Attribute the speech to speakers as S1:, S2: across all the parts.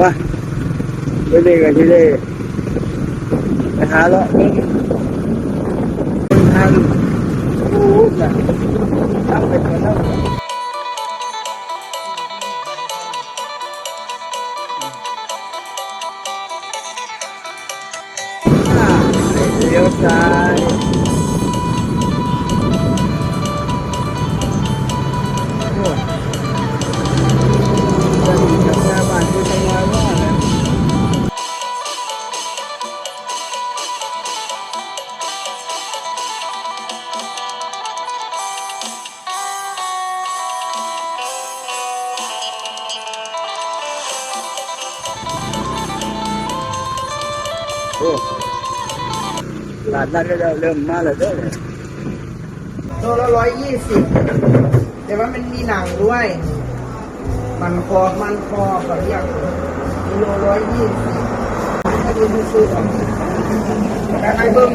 S1: มาไปเรีกันที่ได้ไปหาเลาะเบิ่งคนทางโอ้ยน่ะทำไปหมดแล้วอ่าเลี้ยวซ้า ตลาดนัดก็จะเริ่มมาแล้วเด้อเนี่ย
S2: ตัวละร้อยยี่สิบแต่ว่ามันมีหนังด้วย มันคอมันคอเขาเรียกกิโลร้อยยี่สิบถ้าดูดูซื้อของแต่ไอ้เบิ้ง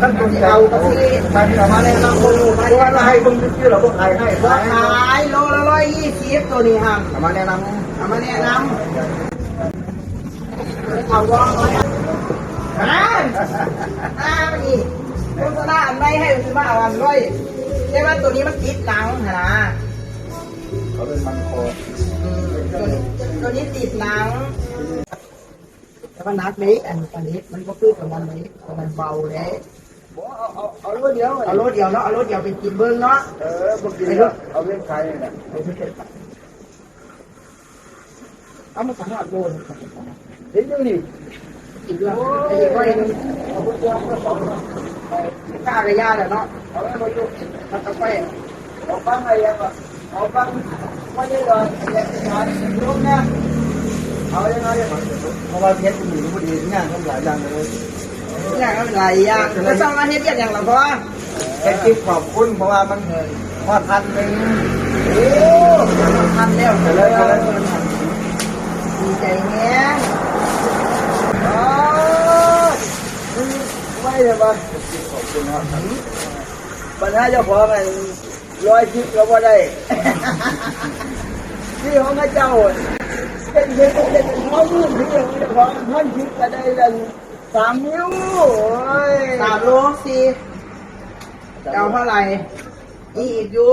S2: ท่านตัวที่เอาก็ที่ท่านมาแนะนำคนรู้
S1: ราะว่าเราให้เบิ่งชื่อเราก็ขายให้
S2: ว่า
S1: ขาย
S2: โลละร้อยยี่สิบตัวนี้ฮะ
S1: เอามาแนะน
S2: เอามาแนะนำเอาว่า ฮะอ้าวนี่โฆษณาอันไม่ให้ซื้อมาเอาอันร้อยใช่ว่าตัวนี้มันติดหนังหนะ
S1: เขาเป็นมันคอ
S2: ตัวนี้ตัวนี้ติดหนัง แต่ว่านักเล็กอันอันนี้มันก็คือกับมันเล็กมันเบาเลย
S1: บอกเอาเอาเอารถเดียว
S2: เอารถเดียวเนาะเอารถเดียวไปกินเบิ้งเนาะ
S1: เออพวกกินแล้วเอาเล่นขายนี่แหละ
S2: เอามาสังหารโดน
S1: เห็นยู่นี่
S2: กแล้วไอ้ก้อยนึงเอาไปตัวก็สองกล้ากระยาแหละเนาะ
S1: เอาไว้มาอยู่
S2: มันตะไคร้
S1: เอาฟังอะไรยังอะเอาฟังไม่ได้เลยอยากจะขายลูกนะเอายังไงอะเพราะว่าเพชรอยู่พอดีงานเขาหลายอย่างเลย
S2: อย่างนั้นหลายอย่างก็ต้องมาเฮ็ดอย่างเราเพราะว่า
S1: แค่คิดขอบคุณเพราะว่ามันพอทันหนึ่ง
S2: โอ้ทันแล้ว
S1: แต่เลย
S2: ดีใจเงี้ย
S1: ไม่เลยปะปัญหาเจ้าของไอ้ร้อยชิปเราก็ได้ ที่ของพระเจ้าเป็นเด็กเป็นเขาลูกที่เจ้าของท่านชิปก็ได้ดังสามนิ้ว
S2: สามโลสี่เอาเท่าไหร่นี่อีกอยู่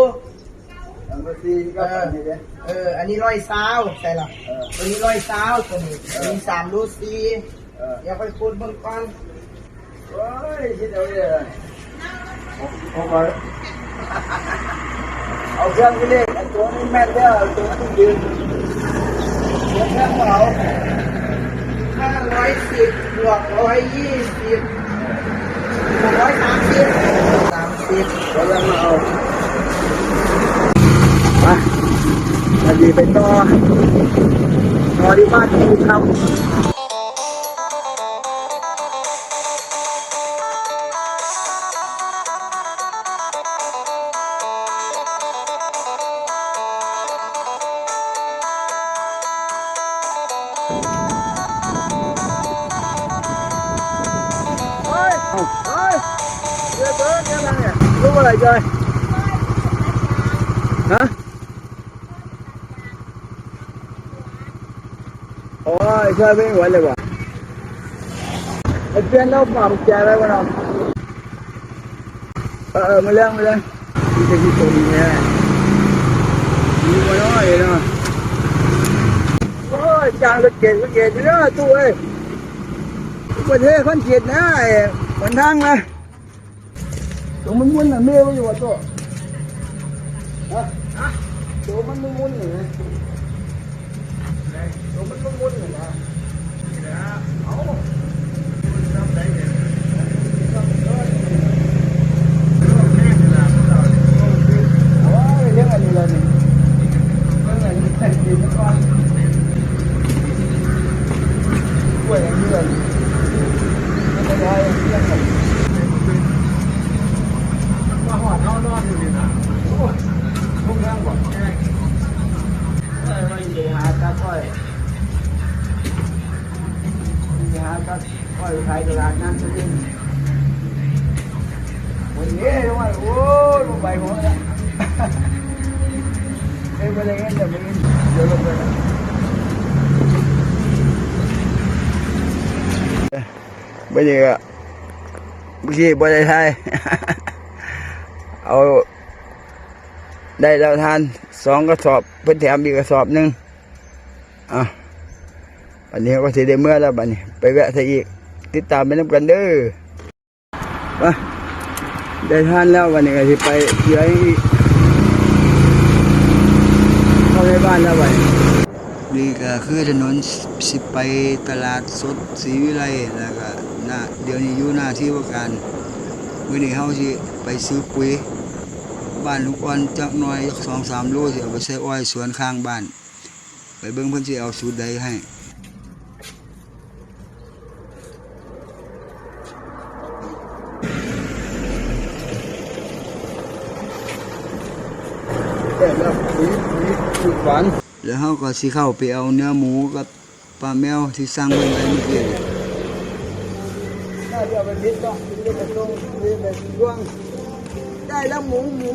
S1: เอ
S2: อ อันนี้ร้อยเศร้าใช่หรอ
S1: ออ
S2: ตัวนี้ร้อยเศร้าตัวนี้ตัวนี้สามโลสี่
S1: อ
S2: ย่าไปคูณเบิ่งก่อน
S1: โอ้ยคิดเอาเลยเอาไปเอาเครื่องไปเลยตัวนี้แม่นเด้อตัวนี้ยืนเดี๋ยวเครื่องเอา
S2: ห้าร้อยสิบบวกร้อยยี่สิบบวกร้อยสามสิบสามสิบ
S1: เราจะมาเอามาอันนี้ไปต่อต่อที่บ้านที่เข เบิร์ดเนี่ยนะเนี่ยรู้อะไรเจยฮะโอ้ยช่วยไม่ไหวเลยว่ะไอ้เพื่อนเราปรับแจอะไวะน้องเออเออมาเรื่องมาเรื่องที่จะคิดตรงนี้แน่มีมาน้อยเนาะโอ้ยจางรถเก๋งรถเก๋งอยู่เนาะตู้เอ้ยประเทศคนเกียดนะไอ้หนทางเมีย อยู่ว่าตัวฮะฮะตัวมันมุ่นมุ่นนี่นะตัวมันมุ่นมุ่นนี่นะเอาโอ้ยเรื่องอันนี้เลยนี่เรื่องอันนี้แผ่นดินก่อนกล้วยอันนี้เลย ไม่ได้เรื่องผมมาหอดนอนนอนอยู่นี่นะโอ้ยพวกนั้นบอกแค่ไม่ไม่เดี๋ยวหาตาค่อยเดี๋ยวหาตาค่อยขายตลาดนั้นสักนิดวันนี้ทำไมโอ้ยลงไปหัวเนี่ย เอ้ยไม่ได้เงินแต่ไม่เงินเดี๋ยวลงไปนะไม่ด้ก็เมื่อกี้บ่ได้ทายเอาได้แล้วทานสองกระสอบเพิ่นแถมอีกกระสอบหนึ่งอะอันนี้ก็สิได้เมื่อแล้วบัดนี้ ไปแวะซะอีก ติดตามไปน้ำกันเด้อไปได้ทานแล้ววันนี้ก็สิไปเหลืออีกเข้า ในบ้านแล้วบัดนี้นี่ก็คือถนนสิไปตลาดสดศรีวิไลแล้วก็หน้าเดี๋ยวนี้อยู่หน้าที่ว่าการมื่อนี้เฮาสิไปซื้อปุ๋ย บ้านลูกอ่อนจักน้อยสองสามโลสิเอาไปใส่อ้อยสวนข้างบ้าน ไปเบิ่งเพิ่นสิเอาสูตรใดให้ แล้ว แล้วเขาก็สิเข้าไปเอาเนื้อหมูกับปลาแมวที่สั่งไว้ไว้เมื่อกี้นี่ได้เดี๋ยวไปพิษต้องได้ไปตรงได้ไปร่วงได้แล้วหมูหมู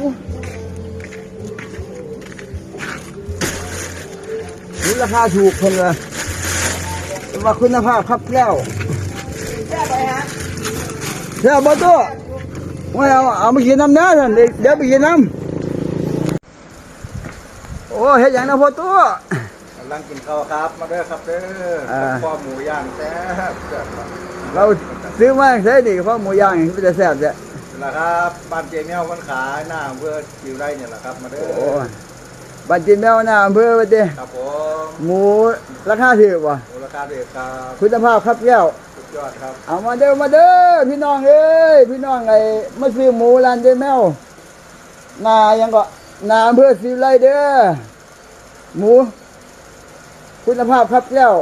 S1: นี่ราคาถูกคนละว่าคุณภาพครับแล้ว
S2: แค่ไปฮะ
S1: เดี๋ยวบอตัวว่เอาเอามากินน้ำเนื้อท่านเดี๋ยวไปกินน้ำ เฮ็ดอย่างนั้นพอตัว
S3: กำลังกินข้าวครับมาเด้อครับเด้อ
S1: อ่า
S3: คอหมูย่างแซ่บแซ่บครับ
S1: เราซื้อมาใช้ดีเพราะหมูย่างนี่มันจะแซ่บจ้ะ
S3: นี่แหละครับบ้านเจเมียวคนขายหน้าอำเภอจิวไร่เนี่ยแหละครับมาเด้อ
S1: โอ้บันจินแมวหน้าอำเภอบัดเด
S3: ครับผม
S1: หมูราคาถูกว่ะ
S3: มูลค่าเด็กครับ
S1: คุณภาพครับแก้ว
S3: สุดยอดครับ
S1: เอามาเด้อมาเด้อพี่น้องเอ้ยพี่น้องไอ้มาซื้อหมูร้านเจแมวนายังก็นาอำเภอสีไรเด้อ หมู คุณภาพครับแก้ว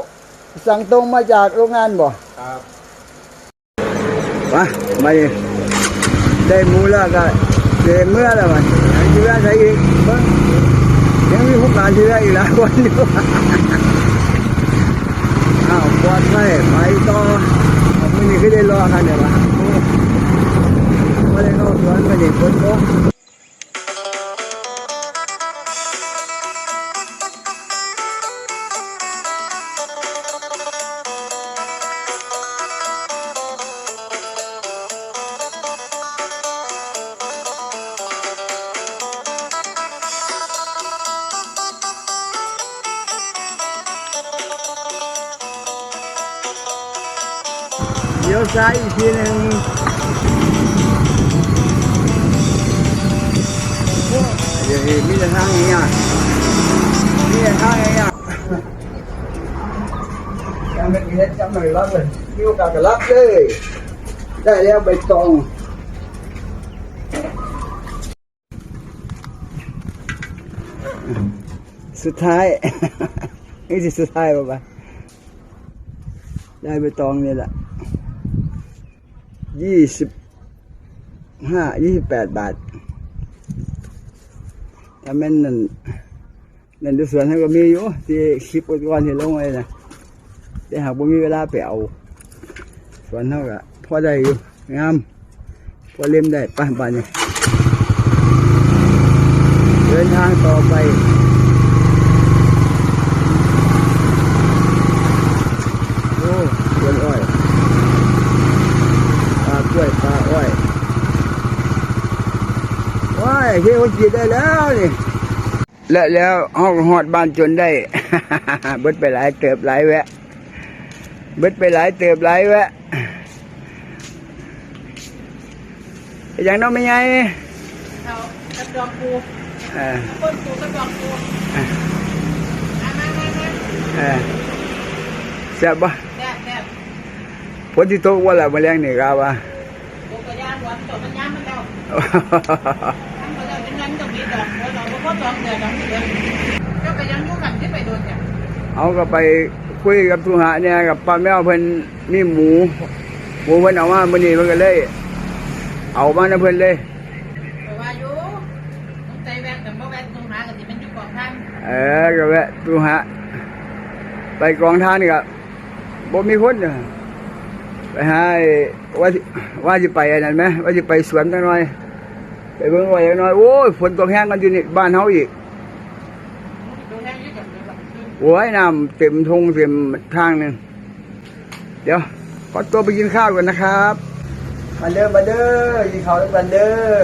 S1: สั่งตรงมาจากโรงงานบ่
S3: ครับ
S1: มามาดิได้หมูแล้วก็เจเมื่อแล้วมันยังเชื่อใส่อีกเบิ่งยังมีผู้การเชื่ออีกหลายคนอยู่อ้าวปลอดภัยไปต่อเอามื่อนี้คือได้รอกันเดี๋ยวละไม่ได้เข้าสวนไม่ได้ฝนตก เดี๋ยวซ้ายอีกทีหนึ่งเดี๋ยวมีแต่ทางอย่างเงี้ยมีแต่ทางอย่างเงี้ยจำเป็นเฮ็ดจำหน่อยรับเลยมีโอกาสก็รับเลย ได้แล้วใบตองสุดท้าย นี่สิสุดท้ายป่ะไปได้ใบตองนี่แหละ ยี่สิบห้ายี่สิบแปดบาทถ้าแม่นนั่นนั่นดูสวนเขาก็มีอยู่ที่คลิปกรณ์ที่ลงไว้นะแต่หากบ่มีเวลาไปเอาสวนเขาก็พอได้อยู่งามพอเล่มได้ป้าบ้านนี้เดินทางต่อไป โอ้สวนอ้อย ปลากล้วยปลาอ้อยว้าย เที่ยวกินได้แล้วนี่และแล้วห้องหอดบ้านจนได้ เบิดไปหลายเติบหลายแวะ เบิดไปหลายเติบหลายแวะอย่างน้องไม่ไง
S2: เอากระดองปู
S1: เออ
S2: ต้นปูกระดองปูมามามามา
S1: เออแซ่บปะ
S2: แซ่บแซ่บ
S1: ฝนที่ตกว่าละมาแรงนี่ครับว่า
S2: ปูกระยางหวานตัวมันยางมันแล้วทำมา องมีดอกแล้วเราก็พอดอกเดือดดอกเดือดเจ้าก็ยังอยู่กันที่ไปโดนเนี่ย
S1: เอาก็ไปคุยกับทุหะเนี่ยกับป้าแมวเพิ่นมีหมูหมูเพิ่นเอามามื้อนี้เพิ่นก็เลย เอามานะเพิ่นเลย
S2: แต่ว่าอยู่ต้องใจแวนแต่บ่แวนตรงหากันที่มันอยู่กองทาง
S1: เออก็แวะทุหะไปกองทานนี่ก็บ่มีคนน่ะไปหาไอ้ว่าสิว่าสิไปอันนั้นไหมว่าสิไปสวนจังหน่อย ไปเบิ่งไว้จังหน่อย โอ้ยฝนตกแห้งกันอยู่นี่บ้านเฮาอีก
S2: ตรงนั้นอยู่กับเดือด
S1: โอ้ยน้ำเต็มทงเต็มทางหนึงเดี๋ยวขออตัวไปกินข้าวก่อนนะครับมาเด้อมาเด้อกินข้าวด้วยกันเด้อ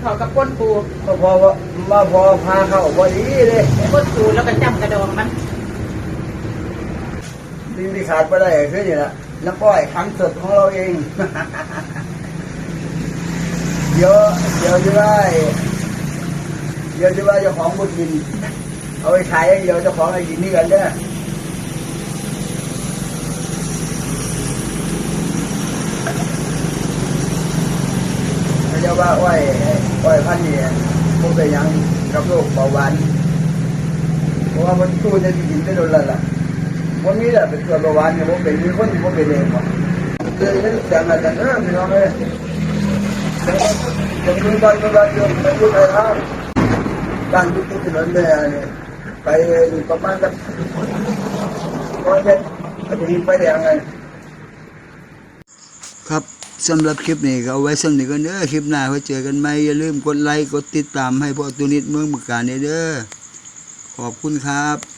S2: เขากับก้นปู
S1: มาพอมาพอพาเข้าพอดีเลย
S2: ก้นปูแล้วก็จำกระดองมัน
S1: สิ่งที่ขาดไม่ได้คือนี่แหละน้ำอ้อยครั้งสดของเราเอง เดี๋ยวเดี๋ยวจะได้เดี๋ยวจะว่าเจ้าของบุญิน เอาไปขายอย่างเยวเจ้าของไอ้กินนี่กันเด้อเขาว่าอ้อยอ้อยพันเนี่พวกไปยังกับโรคเบาหวานเพราะว่ามันตู้จะกินได้โดนล้วล่ะวันนี้แหละเป็นเกิดเบาหวานเนี่ยผมเป็นมีคนผมเป็นเองครับเลยนั่นแต่งอะไรกันเออพี่น้องเลย กานเดียวไปไปทางบ้านทุกที่ถนนเนี่ยไปประมาณสักร้อยเมตรไปถึงไปแดงไงครับสำหรับคลิปนี้ก็เอาไว้สำนึกกันเด้อคลิปหน้าไว้เจอกันไหมอย่าลืมกดไลค์กดติดตามให้พวกตัวนิดเมืองบุกการเด้อขอบคุณครับ